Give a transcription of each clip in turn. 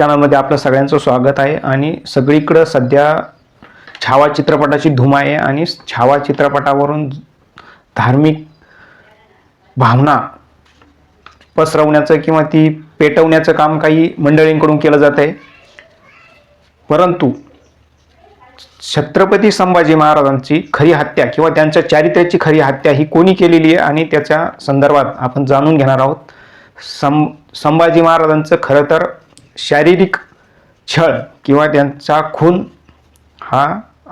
चॅनलमध्ये आपलं सगळ्यांचं स्वागत आहे. आणि सगळीकडं सध्या छावा चित्रपटाची धूम आहे आणि छावा चित्रपटावरून धार्मिक भावना पसरवण्याचं किंवा ती पेटवण्याचं काम काही मंडळींकडून केलं जात आहे. परंतु छत्रपती संभाजी महाराजांची खरी हत्या किंवा त्यांच्या चारित्र्याची खरी हत्या ही कोणी केलेली आहे आणि त्याच्या संदर्भात आपण जाणून घेणार आहोत. सं संभाजी महाराजांचं खरं तर शारीरिक छळ किंवा त्यांचा खून हा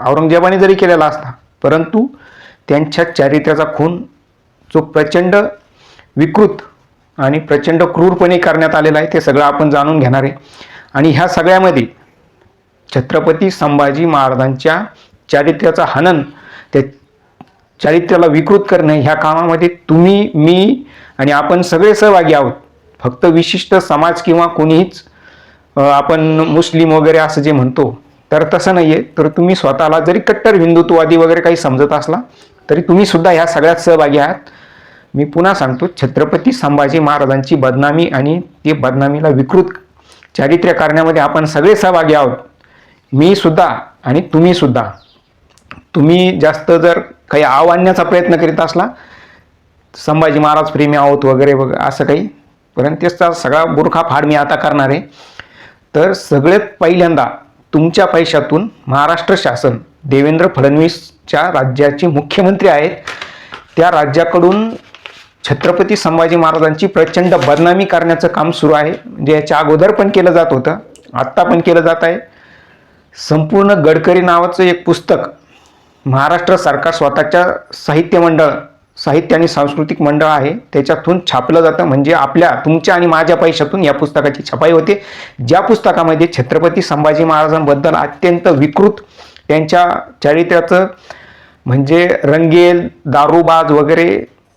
औरंगजेबाने जरी केलेला असता परंतु त्यांच्या चारित्र्याचा खून जो प्रचंड विकृत आणि प्रचंड क्रूरपणे करण्यात आलेला आहे ते सगळं आपण जाणून घेणार आहे. आणि ह्या सगळ्यामध्ये छत्रपती संभाजी महाराजांच्या चारित्र्याचा हनन ते चारित्र्याला विकृत करणे ह्या कामामध्ये तुम्ही मी आणि आपण सगळे सहभागी आहोत. फक्त विशिष्ट समाज किंवा कोणीहीच आपण मुस्लिम वगैरे असं जे म्हणतो तर तसं नाही आहे तर तुम्ही स्वतःला जरी कट्टर हिंदुत्ववादी वगैरे काही समजत असला तरी तुम्ही सुद्धा ह्या सगळ्यात सहभागी आहात. मी पुन्हा सांगतो छत्रपती संभाजी महाराजांची बदनामी आणि ते बदनामीला विकृत चारित्र्य करण्यामध्ये आपण सगळे सहभागी आहोत. मी सुद्धा आणि तुम्ही सुद्धा. तुम्ही जास्त जर काही आव आणण्याचा प्रयत्न करीत असला संभाजी महाराज प्रेमी आहोत वगैरे वगैरे असं काही परंतु त्याचा सगळा बुरखा फाड मी आता करणार आहे. तर सगळ्यात पहिल्यांदा तुमच्या पैशातून महाराष्ट्र शासन देवेंद्र फडणवीसच्या राज्याचे मुख्यमंत्री आहेत. त्या राज्याकडून छत्रपती संभाजी महाराजांची प्रचंड बदनामी करण्याचं काम सुरू आहे. म्हणजे याच्या अगोदर पण केलं जात होतं आत्ता पण केलं जात आहे. संपूर्ण गडकरी नावाचं एक पुस्तक महाराष्ट्र सरकार स्वतःच्या साहित्य मंडळ साहित्य आणि सांस्कृतिक मंडळ आहे त्याच्यातून छापलं जातं. म्हणजे आपल्या तुमच्या आणि माझ्या पैशातून या पुस्तकाची छपाई होते. ज्या पुस्तकामध्ये छत्रपती संभाजी महाराजांबद्दल अत्यंत विकृत त्यांच्या चारित्र्याचं म्हणजे रंगेल दारूबाज वगैरे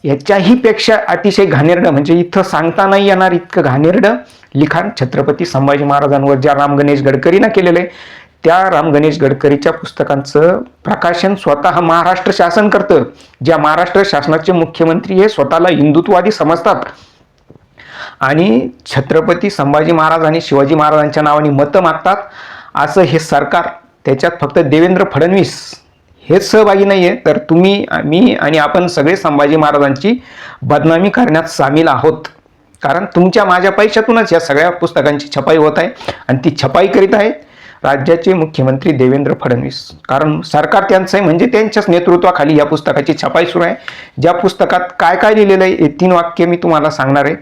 याच्याही पेक्षा अतिशय घाणेरडं म्हणजे इथं सांगता नाही येणार इतकं घाणेरडं लिखाण छत्रपती संभाजी महाराजांवर ज्या राम गणेश गडकरीनं केलेलं आहे त्या राम गणेश गडकरीच्या पुस्तकांचं प्रकाशन स्वतः महाराष्ट्र शासन करतं. ज्या महाराष्ट्र शासनाचे मुख्यमंत्री हे स्वतःला हिंदुत्ववादी समजतात. आणि छत्रपती संभाजी महाराज आणि शिवाजी महाराजांच्या नावाने मतं मागतात. असं हे सरकार त्याच्यात फक्त देवेंद्र फडणवीस हेच सहभागी नाही आहे तर तुम्ही मी आणि आपण सगळे संभाजी महाराजांची बदनामी करण्यात सामील आहोत. कारण तुमच्या माझ्या पैशातूनच या सगळ्या पुस्तकांची छपाई होत आहे. आणि ती छपाई करीत आहे राज्याचे मुख्यमंत्री देवेंद्र फडणवीस. कारण सरकार त्यांचं आहे म्हणजे त्यांच्याच नेतृत्वाखाली या पुस्तकाची छपाई सुरू आहे. ज्या पुस्तकात काय काय लिहिलेलं आहे हे तीन वाक्य मी तुम्हाला सांगणार आहे.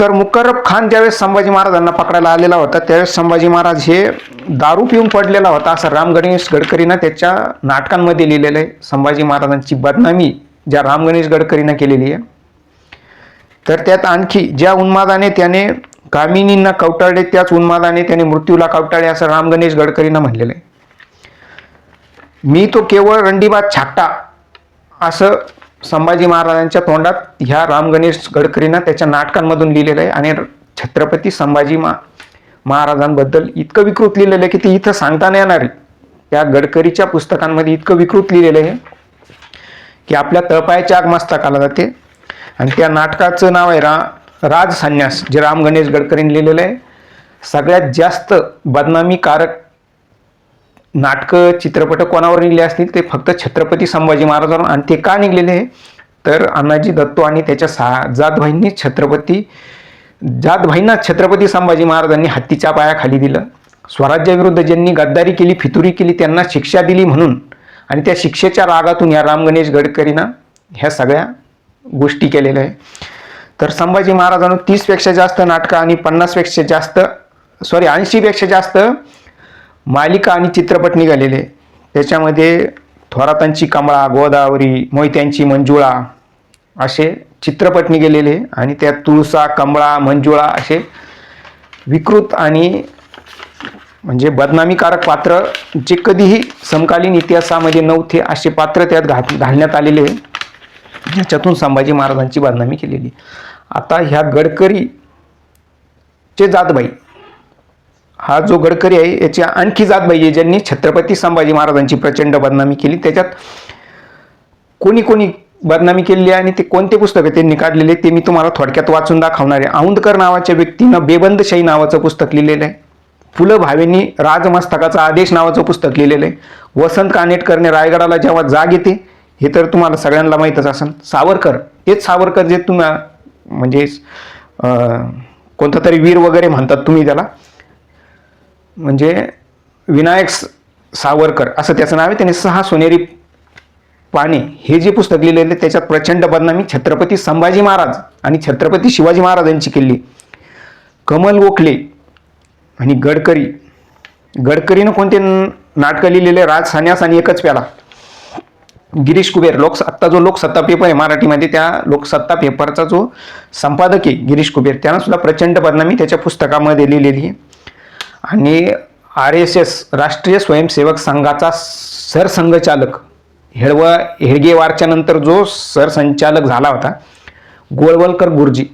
तर मुकर्रब खान ज्यावेळेस संभाजी महाराजांना पकडायला आलेला होता त्यावेळेस संभाजी महाराज हे दारू पिऊन पडलेला होता असं राम गणेश गडकरीनं त्याच्या नाटकांमध्ये लिहिलेलं आहे. संभाजी महाराजांची बदनामी ज्या राम गणेश गडकरीनं केलेली आहे. तर त्यात आणखी ज्या उन्मादाने त्याने कामिनींना कवटाळले त्याच उन्मादाने त्याने मृत्यूला कवटाळले असं राम गणेश गडकरींना म्हणलेलं आहे मी तो केवळ रंडीबात छाटा असं संभाजी महाराजांच्या तोंडात ह्या राम गणेश गडकरींना त्याच्या नाटकांमधून लिहिलेलं आहे आणि छत्रपती संभाजी मा महाराजांबद्दल इतकं विकृत लिहिलेलं आहे की ते इथं सांगता नाही येणार आहे. त्या गडकरीच्या पुस्तकांमध्ये इतकं विकृत लिहिलेलं आहे की आपल्या तळपायाच्या आग मस्तकाला जाते आणि त्या नाटकाचं नाव आहे रा राज संन्यास जे राम गणेश गडकरींनी लिहिलेलं आहे. सगळ्यात जास्त बदनामीकारक नाटकं चित्रपट कोणावर निघले असतील? ते फक्त छत्रपती संभाजी महाराजांवर. आणि ते का निघलेले? आहे तर अण्णाजी दत्तो आणि त्याच्या सहा जातभाईंनी छत्रपती जातभाईंना छत्रपती संभाजी महाराजांनी हत्तीच्या पायाखाली दिलं. स्वराज्याविरुद्ध ज्यांनी गद्दारी केली फितुरी केली त्यांना शिक्षा दिली म्हणून. आणि त्या शिक्षेच्या रागातून या राम गणेश गडकरींना ह्या सगळ्या गोष्टी केलेल्या आहे तर संभाजी महाराजांनी तीसपेक्षा जास्त नाटकं आणि पन्नासपेक्षा जास्त सॉरी ऐंशीपेक्षा जास्त मालिका आणि चित्रपट निघालेले. त्याच्यामध्ये थोरातांची कमळा गोदावरी मोहित्यांची मंजुळा असे चित्रपट निघालेले आणि त्यात तुळसा कमळा मंजुळा असे विकृत आणि म्हणजे बदनामीकारक पात्र जे कधीही समकालीन इतिहासामध्ये नव्हते असे पात्र त्यात घात घालण्यात आलेले. आहे ज्याच्यातून संभाजी महाराजांची बदनामी केलेली. आता ह्या गडकरीचे जातबाई हा जो गडकरी आहे याची आणखी जातबाई आहे ज्यांनी छत्रपती संभाजी महाराजांची प्रचंड बदनामी केली. त्याच्यात कोणी कोणी बदनामी केलेली आहे आणि ते कोणते पुस्तक आहे त्यांनी काढलेले ते मी तुम्हाला थोडक्यात वाचून दाखवणार आहे. औंदकर नावाच्या व्यक्तीनं बेबंदशाही नावाचं पुस्तक लिहिलेलं आहे. पु ल भावेंनी राजमस्तकाचा आदेश नावाचं पुस्तक लिहिलेलं आहे. वसंत कानेटकरने रायगडाला जेव्हा जाग येते हे तर तुम्हाला सगळ्यांना माहीतच असेल. सावरकर तेच सावरकर जे तुम्ही म्हणजे अं, कोणता तरी वीर वगैरे म्हणतात तुम्ही त्याला? म्हणजे विनायक सावरकर असं त्याचं नाव आहे. त्याने सहा सोनेरी पाने हे जे पुस्तक लिहिलेले त्याच्यात प्रचंड बदनामी छत्रपती संभाजी महाराज आणि छत्रपती शिवाजी महाराजांची केली कमल गोखले आणि गडकरी. गडकरीनं कोणते नाटकं लिहिलेले? राज सान्यास आणि एकच प्याला. गिरीश कुबेर लोकसत्ता जो लोकसत्ता पेपर आहे मराठीमध्ये त्या लोकसत्ता पेपरचा जो संपादक आहे गिरीश कुबेर त्यांना सुद्धा प्रचंड बदनामी त्याच्या पुस्तकामध्ये लिहिलेली आहे. आणि आर एस एस राष्ट्रीय स्वयंसेवक संघाचा सरसंघचालक हेळव हेडगेवारच्या नंतर जो सरसंचालक झाला होता गोळवलकर गुरुजी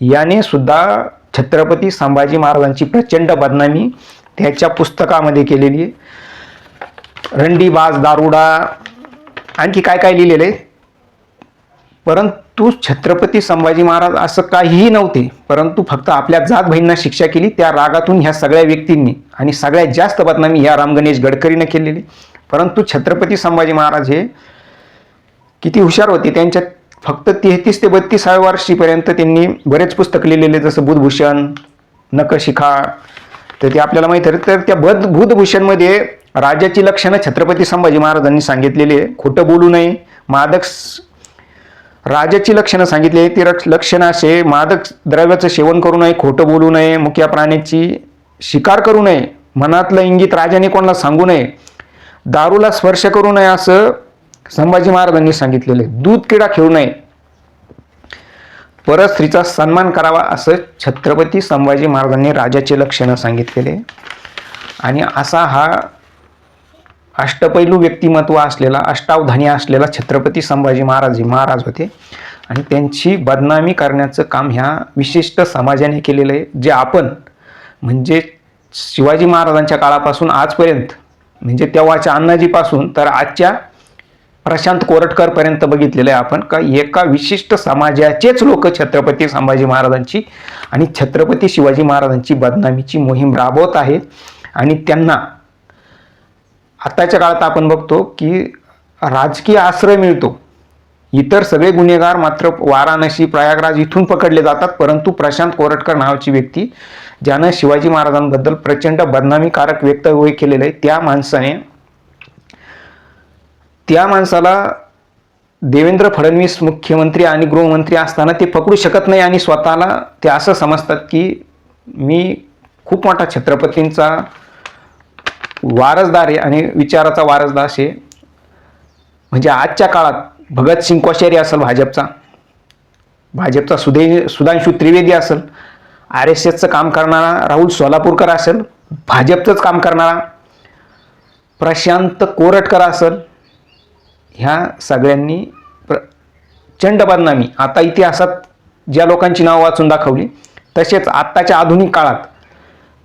याने सुद्धा छत्रपती संभाजी महाराजांची प्रचंड बदनामी त्याच्या पुस्तकामध्ये केलेली आहे. रंडीबाज दारुडा आणखी काय काय लिहिलेलं आहे? परंतु छत्रपती संभाजी महाराज असं काहीही नव्हते परंतु फक्त आपल्या जात बहिणींना शिक्षा केली त्या रागातून ह्या सगळ्या व्यक्तींनी आणि सगळ्यात जास्त बदनामी ह्या राम गणेश गडकरीनं केलेली. परंतु छत्रपती संभाजी महाराज हे किती हुशार होते त्यांच्यात फक्त तेहतीस ते बत्तीसाव्या वर्षीपर्यंत त्यांनी बरेच पुस्तक लिहिलेले जसं बुधभूषण नकशिखा तर ते आपल्याला माहीत आहे. तर त्या बद भूतभूषणमध्ये राजाची लक्षणं छत्रपती संभाजी महाराजांनी सांगितलेली आहे. खोटं बोलू नये. मादक राजाची लक्षणं सांगितली आहे. ती रक्ष- लक्षणं असे मादक द्रव्याचं सेवन करू नये खोटं बोलू नये मुख्या प्राण्याची शिकार करू नये मनातलं इंगित राजाने कोणाला सांगू नये दारूला स्पर्श करू नये असं संभाजी महाराजांनी सांगितलेलं आहे. दूध किडा खेळू नये. परस्त्रीचा सन्मान करावा असं छत्रपती संभाजी महाराजांनी राजाचे लक्षणं सांगितलेले आहे. आणि असा हा अष्टपैलू व्यक्तिमत्व असलेला अष्टावधानी असलेला छत्रपती संभाजी महाराज हे महाराज होते आणि त्यांची बदनामी करण्याचं काम ह्या विशिष्ट समाजाने केलेलं आहे जे आपण म्हणजे शिवाजी महाराजांच्या काळापासून आजपर्यंत म्हणजे तेव्हाच्या अण्णाजीपासून तर आजच्या प्रशांत कोरटकरपर्यंत बघितलेलं आहे आपण. का एका विशिष्ट समाजाचेच लोक छत्रपती संभाजी महाराजांची आणि छत्रपती शिवाजी महाराजांची बदनामीची मोहीम राबवत आहेत. आणि त्यांना आत्ताच्या काळात आपण बघतो की राजकीय आश्रय मिळतो. इतर सगळे गुन्हेगार मात्र वाराणसी प्रयागराज इथून पकडले जातात. परंतु प्रशांत कोरटकर नावाची व्यक्ती ज्यानं शिवाजी महाराजांबद्दल प्रचंड बदनामीकारक वक्तव्य केलेलं आहे त्या माणसाने त्या माणसाला देवेंद्र फडणवीस मुख्यमंत्री आणि गृहमंत्री असताना ते पकडू शकत नाही आणि स्वतःला ते असं समजतात की मी खूप मोठा छत्रपतींचा वारसदार आहे आणि विचाराचा वारसदार आहे. म्हणजे आजच्या काळात भगतसिंग कोश्यारी असेल भाजपचा भाजपचा सुदे सुधांशू त्रिवेदी असेल आर एस एसचं काम करणारा राहुल सोलापूरकर असेल भाजपचंच काम करणारा प्रशांत कोरटकर असेल ह्या सगळ्यांनी प्रचंड बदनामी. आता इतिहासात ज्या लोकांची नावं वाचून दाखवली तसेच आत्ताच्या आधुनिक काळात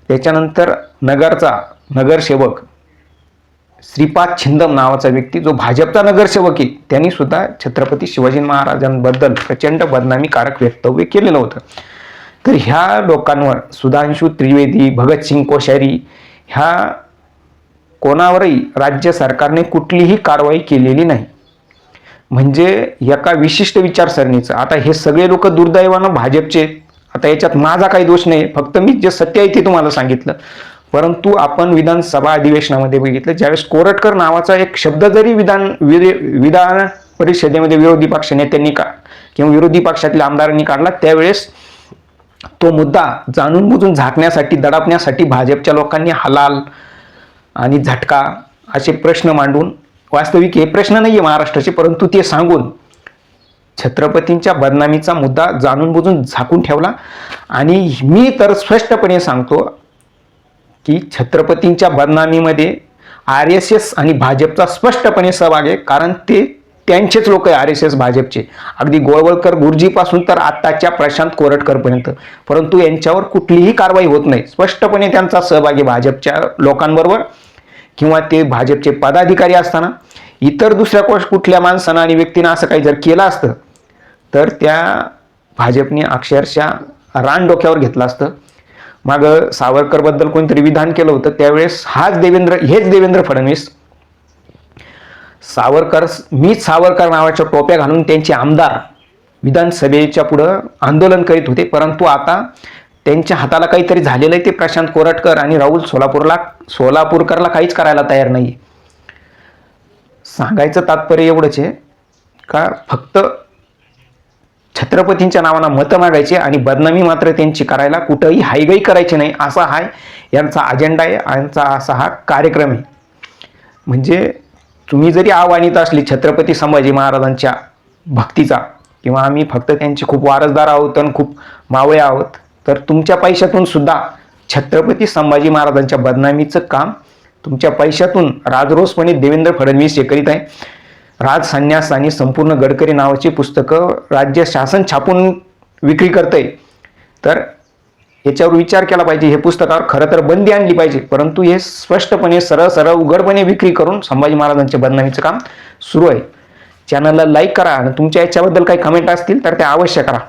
त्याच्यानंतर नगरचा नगरसेवक श्रीपाद छिंदम नावाचा व्यक्ती जो भाजपचा नगरसेवक आहे त्यांनी सुद्धा छत्रपती शिवाजी महाराजांबद्दल प्रचंड बदनामीकारक वक्तव्य केलेलं होतं. तर ह्या लोकांवर सुधांशू त्रिवेदी भगतसिंग कोश्यारी ह्या कोणावरही राज्य सरकारने कुठलीही कारवाई केलेली नाही. म्हणजे एका विशिष्ट विचारसरणीचं. आता हे सगळे लोक दुर्दैवानं भाजपचे आता याच्यात माझा काही दोष नाही. फक्त मी जे सत्य आहे ते तुम्हाला सांगितलं. परंतु आपण विधानसभा अधिवेशनामध्ये बघितलं. ज्यावेळेस कोरटकर नावाचा एक शब्द जरी विधान विधान परिषदेमध्ये विरोधी पक्ष नेत्यांनी का किंवा विरोधी पक्षातील आमदारांनी काढला त्यावेळेस तो मुद्दा जाणून बुजून झाकण्यासाठी दडपण्यासाठी भाजपच्या लोकांनी हलाल आणि झटका असे प्रश्न मांडून वास्तविक हे प्रश्न नाही आहे महाराष्ट्राचे परंतु ते सांगून छत्रपतींच्या बदनामीचा मुद्दा जाणून बुजून झाकून ठेवला. आणि मी तर स्पष्टपणे सांगतो की छत्रपतींच्या बदनामीमध्ये आर एस एस आणि भाजपचा स्पष्टपणे सहभाग आहे कारण ते त्यांचेच लोक आहे आर एस एस भाजपचे. अगदी गोळवळकर गुरुजीपासून तर आत्ताच्या प्रशांत कोरटकरपर्यंत. परंतु यांच्यावर कुठलीही कारवाई होत नाही. स्पष्टपणे त्यांचा सहभाग आहे भाजपच्या लोकांबरोबर. किंवा ते भाजपचे पदाधिकारी असताना इतर दुसऱ्या कोश कुठल्या माणसानं आणि व्यक्तीनं असं काही जर केलं असतं तर त्या भाजपने अक्षरशः रान डोक्यावर घेतलं असतं. मागं सावरकरबद्दल कोणतरी विधान केलं होतं त्यावेळेस हाच देवेंद्र हेच देवेंद्र फडणवीस. सावरकर मीच सावरकर नावाच्या टोप्या घालून त्यांचे आमदार विधानसभेच्या पुढं आंदोलन करीत होते परंतु आता त्यांच्या हाताला काहीतरी झालेलं आहे ते प्रशांत कोरटकर आणि राहुल सोलापूरला सोलापूरकरला काहीच करायला तयार नाही सांगायचं तात्पर्य एवढंच आहे का फक्त छत्रपतींच्या नावानं मतं मागायचे आणि बदनामी मात्र त्यांची करायला कुठंही हायगाई करायची नाही असा हा यांचा अजेंडा आहे यांचा असा हा कार्यक्रम आहे. म्हणजे तुम्ही जरी आव्हानित असली छत्रपती संभाजी महाराजांच्या भक्तीचा किंवा आम्ही फक्त त्यांचे खूप वारसदार आहोत आणि खूप मावळे आहोत तर तुमच्या पैशातून सुद्धा छत्रपती संभाजी महाराजांच्या बदनामीचं काम तुमच्या पैशातून राजरोसपणे देवेंद्र फडणवीस हे करीत आहे. राज संन्यास आणि संपूर्ण गडकरी नावाची पुस्तकं राज्य शासन छापून विक्री करतंय. तर याच्यावर विचार केला पाहिजे. हे पुस्तकावर खरं तर बंदी आणली पाहिजे. परंतु हे स्पष्टपणे सरळ सरळ उघडपणे विक्री करून संभाजी महाराजांच्या बदनामीचं काम सुरू आहे. चॅनलला लाईक करा आणि तुमच्या याच्याबद्दल काही कमेंट असतील तर ते अवश्य करा.